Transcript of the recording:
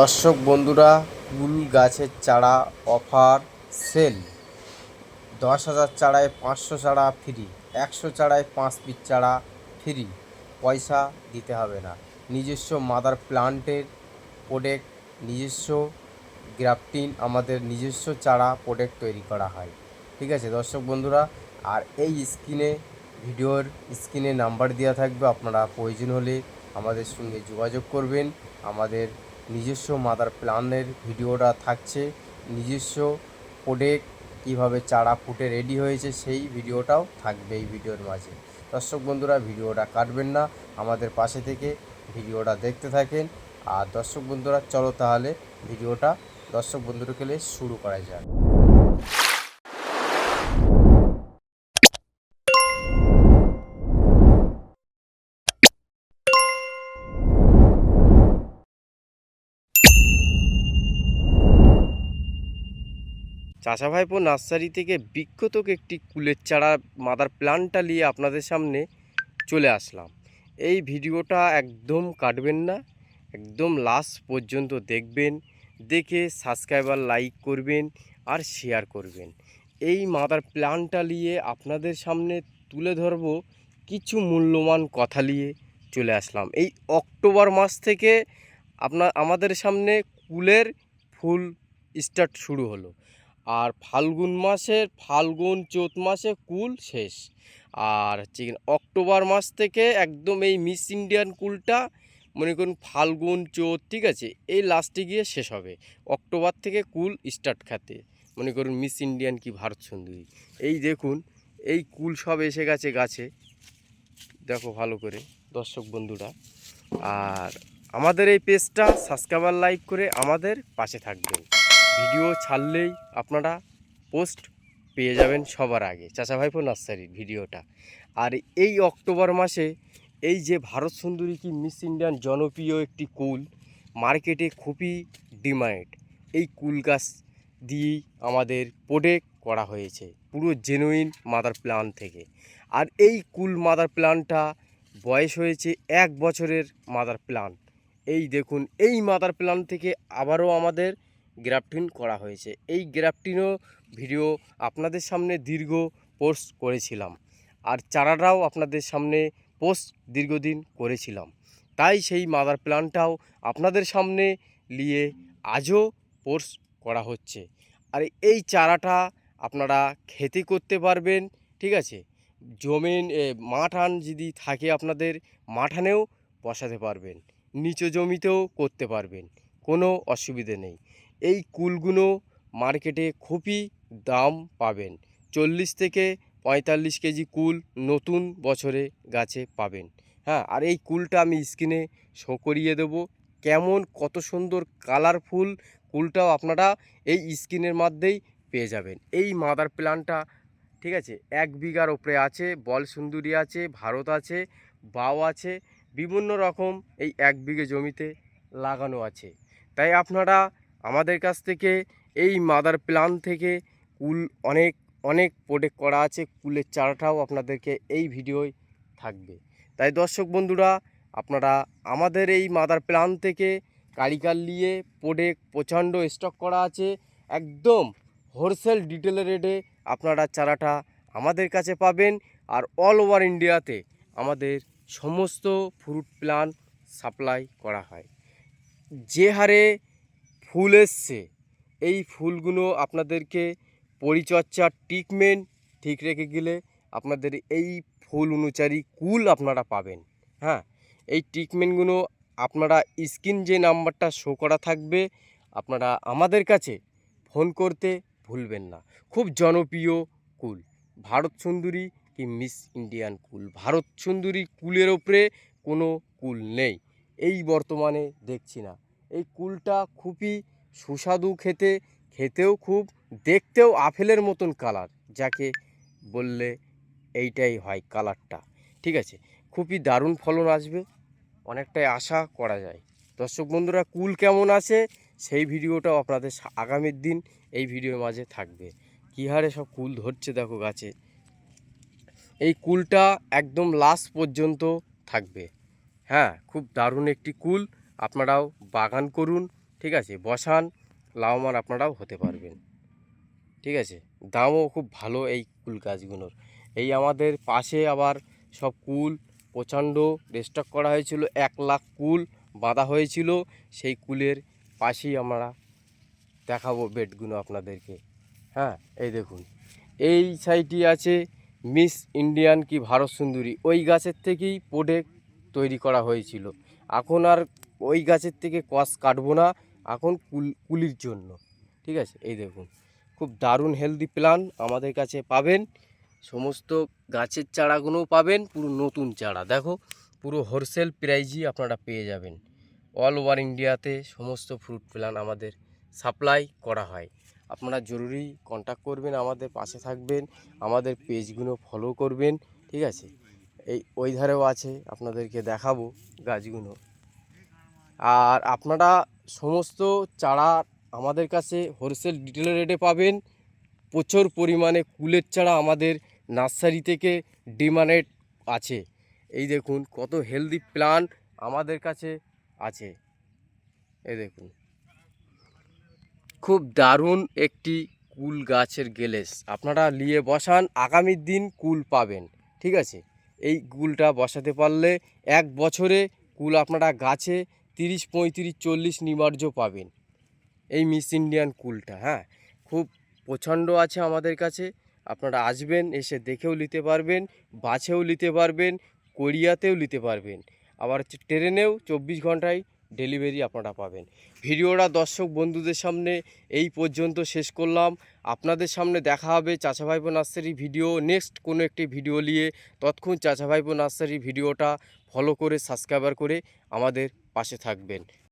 দর্শক বন্ধুরা কুল গাছের চারা অফার সেল। দশ হাজার চারায় পাঁচশো চারা ফ্রি, একশো চারায় পাঁচ পিস চারা ফ্রি। পয়সা দিতে হবে না। নিজস্ব মাদার প্লান্টের প্রোডাক্ট, নিজস্ব গ্রাফটিন, আমাদের নিজস্ব চারা প্রোডাক্ট তৈরি করা হয়। ঠিক আছে দর্শক বন্ধুরা, আর এই স্ক্রিনে, ভিডিওর স্ক্রিনে নাম্বার দেওয়া থাকবে, আপনারা প্রয়োজন হলে আমাদের সঙ্গে যোগাযোগ করবেন। আমাদের নিজস্ব মাদার প্ল্যানের ভিডিওটা থাকছে। নিজস্ব প্রোডেক্ট কীভাবে চারা ফুটে রেডি হয়েছে, সেই ভিডিওটাও থাকবে এই ভিডিওর মাঝে। দর্শক বন্ধুরা, ভিডিওটা কাটবেন না, আমাদের পাশে থেকে ভিডিওটা দেখতে থাকেন। আর দর্শক বন্ধুরা, চলো তাহলে ভিডিওটা দর্শক বন্ধুরা শুরু করা যাক। চাষা ভাইপো নার্সারি থেকে বিখ্যাত একটি কুলের চারা মাদার প্ল্যান্টটা নিয়ে আপনাদের সামনে চলে আসলাম। এই ভিডিওটা একদম কাটবেন না, একদম লাস্ট পর্যন্ত দেখবেন, দেখে সাবস্ক্রাইবার লাইক করবেন আর শেয়ার করবেন। এই মাদার প্ল্যান্টটা নিয়ে আপনাদের সামনে তুলে ধরবো কিছু মূল্যবান কথা নিয়ে চলে আসলাম। এই অক্টোবর মাস থেকে আপনার, আমাদের সামনে কুলের ফুল স্টার্ট শুরু হলো। আর ফাল্গুন মাসের ফাল্গুন, চৈত মাসে কুল শেষ। আর হচ্ছে অক্টোবর মাস থেকে একদম এই মিস ইন্ডিয়ান কুলটা মনে করুন ফাল্গুন, চৈত, ঠিক আছে, এই লাস্টে গিয়ে শেষ হবে। অক্টোবর থেকে কুল স্টার্ট খাতে। মনে করুন মিস ইন্ডিয়ান কি ভারত সুন্দরী। এই দেখুন, এই কুল সব এসে গেছে গাছে। দেখো ভালো করে, দর্শক বন্ধুরা। আর আমাদের এই পেজটা সাবস্ক্রাইবার লাইক করে আমাদের পাশে থাকবেন। ভিডিও ছাড়লেই আপনারা পোস্ট পেয়ে যাবেন সবার আগে। চাচা ভাইপো নার্সারির ভিডিওটা। আর এই অক্টোবর মাসে এই যে ভারত সুন্দরী কি মিস ইন্ডিয়ান জনপ্রিয় একটি কুল, মার্কেটে খুবই ডিমান্ড। এই কুল গাছ দিয়েই আমাদের প্রোডাক্ট করা হয়েছে, পুরো জেনুইন মাদার প্ল্যান থেকে। আর এই কুল মাদার প্ল্যানটা বয়স হয়েছে এক বছরের মাদার প্ল্যান এই দেখুন, এই মাদার প্ল্যান থেকে আবারও আমাদের গ্রাফটিন করা হয়েছে। এই গ্রাফটিনও ভিডিও আপনাদের সামনে দীর্ঘ পোস্ট করেছিলাম আর চারাটাও আপনাদের সামনে পোস্ট দীর্ঘদিন করেছিলাম। তাই সেই মাদার প্ল্যানটাও আপনাদের সামনে নিয়ে আজও পোস্ট করা হচ্ছে। আর এই চারাটা আপনারা খেতে করতে পারবেন, ঠিক আছে? জমিন মাঠান যদি থাকে আপনাদের, মাঠানেও বসাতে পারবেন। নিচু জমিতেও করতে পারবেন, কোনো অসুবিধে নেই। এই কুলগুলো মার্কেটে খুবই দাম পাবেন। চল্লিশ থেকে পঁয়তাল্লিশ কেজি কুল নতুন বছরে গাছে পাবেন। হ্যাঁ আর এই কুলটা আমি স্ক্রিনে শো করিয়ে দেবো। কেমন, কত সুন্দর, কালারফুল কুলটাও আপনারা এই স্ক্রিনের মধ্যেই পেয়ে যাবেন। এই মাদার প্ল্যানটা ঠিক আছে, এক বিঘার ওপরে আছে, বল সুন্দরী আছে, ভারত আছে, বাও আছে, বিভিন্ন রকম এই এক বিঘে জমিতে লাগানো আছে। তাই আপনারা আমাদের কাছ থেকে এই মাদার প্ল্যান থেকে কুল অনেক অনেক প্রোডাক্ট করা আছে। কুলের চারাটাও আপনাদেরকে এই ভিডিওয় থাকবে। তাই দর্শক বন্ধুরা, আপনারা আমাদের এই মাদার প্ল্যান থেকে কারিকার নিয়ে প্রোডাক্ট প্রচণ্ড স্টক করা আছে। একদম হোলসেল ডিটেল রেটে আপনারা চারাটা আমাদের কাছে পাবেন আর অল ওভার ইন্ডিয়াতে আমাদের সমস্ত ফ্রুট প্ল্যান সাপ্লাই করা হয়। যে হারে ফুল এসছে। এই ফুলগুলো আপনাদেরকে পরিচর্যার ট্রিটমেন্ট ঠিক রেখে গেলে আপনাদের এই ফুল অনুচারী কুল আপনারা পাবেন। হ্যাঁ এই ট্রিটমেন্টগুলো আপনারা স্ক্রিন যে নাম্বারটা শো করা থাকবে, আপনারা আমাদের কাছে ফোন করতে ভুলবেন না। খুব জনপ্রিয় কুল, ভারত সুন্দরী কি মিস ইন্ডিয়ান কুল? ভারত সুন্দরী কুলের ওপরে কোনো কুল নেই। এই বর্তমানে দেখছি না। এই কুলটা খুবই সুস্বাদু খেতে, খেতেও খুব, দেখতেও আপেলের মতন কালার যাকে বললে এইটাই হয় কালারটা ঠিক আছে? খুবই দারুণ ফলন আসবে, অনেকটাই আশা করা যায়। দর্শক বন্ধুরা, কুল কেমন আছে? সেই ভিডিওটাও আপনাদের আগামীর দিন এই ভিডিওর মাঝে থাকবে। কী হারে সব কুল ধরছে দেখো গাছে। এই কুলটা একদম লাস্ট পর্যন্ত থাকবে। হ্যাঁ খুব দারুণ একটি কুল। আপনারাও বাগান করুন, ঠিক আছে? বসান, লাভবান আপনারাও হতে পারবেন। ঠিক আছে? দামও খুব ভালো এই কুল গাছগুলোর। এই আমাদের পাশে আবার সব কুল প্রচণ্ড রেস্টক করা হয়েছিল, এক লাখ কুল বাঁধা হয়েছিল। সেই কুলের পাশেই আমরা দেখাবো বেডগুলো আপনাদেরকে। হ্যাঁ এই দেখুন। এই সাইডটি আছে মিস ইন্ডিয়ান কি ভারত সুন্দরী। ওই গাছের থেকেই প্রোডাক্ট তৈরি করা হয়েছিল। এখন আর ওই গাছের থেকে কস কাটবো না, এখন কুল কুলির জন্য। ঠিক আছে? এই দেখুন। খুব দারুণ হেলদি প্ল্যান আমাদের কাছে পাবেন। সমস্ত গাছের চারাগুলোও পাবেন, পুরো নতুন চারা। দেখো, পুরো হোলসেল প্রাইজই আপনারা পেয়ে যাবেন। অল ওভার ইন্ডিয়াতে সমস্ত ফ্রুট প্ল্যান আমাদের সাপ্লাই করা হয়। আপনারা জরুরি কন্ট্যাক্ট করবেন, আমাদের পাশে থাকবেন, আমাদের পেজগুলো ফলো করবেন। ঠিক আছে? এই ওই ধারেও আছে, আপনাদেরকে দেখাবো গাছগুলো। আর আপনারা সমস্ত চারা আমাদের কাছে হোলসেল ডিটেল রেটে পাবেন। প্রচুর পরিমাণে কুলের চারা আমাদের নার্সারি থেকে ডিমান্ডেড আছে। এই দেখুন, কত হেলদি প্লান্ট আমাদের কাছে আছে। এই দেখুন। খুব দারুণ একটি কুল গাছের গেলেস। আপনারা নিয়ে বসান, আগামী দিন কুল পাবেন। ঠিক আছে? এই কুলটা বসাতে পারলে এক বছরে কুল আপনারা গাছে তিরিশ, পঁয়ত্রিশ, চল্লিশ নিবার্য পাবেন। এই মিস ইন্ডিয়ান কুলটা হ্যাঁ? খুব প্রচণ্ড আছে আমাদের কাছে। আপনারা আসবেন, এসে দেখেও নিতে পারবেন, বাছেও নিতে পারবেন, কোরিয়াতেও নিতে পারবেন। আবার ট্রেনেও চব্বিশ ঘন্টায় ডেলিভারি আপনারা পাবেন। ভিডিওটা দর্শক বন্ধুদের সামনে এই পর্যন্ত শেষ করলাম। আপনাদের সামনে দেখা হবে চাচা ভাইপো নার্সারি ভিডিও নেক্সট কোনো একটি ভিডিও নিয়ে। তৎক্ষণ চাচা ভাইপো নার্সারি ভিডিওটা ফলো করে, সাবস্ক্রাইবার করে আমাদের পাশে থাকবেন।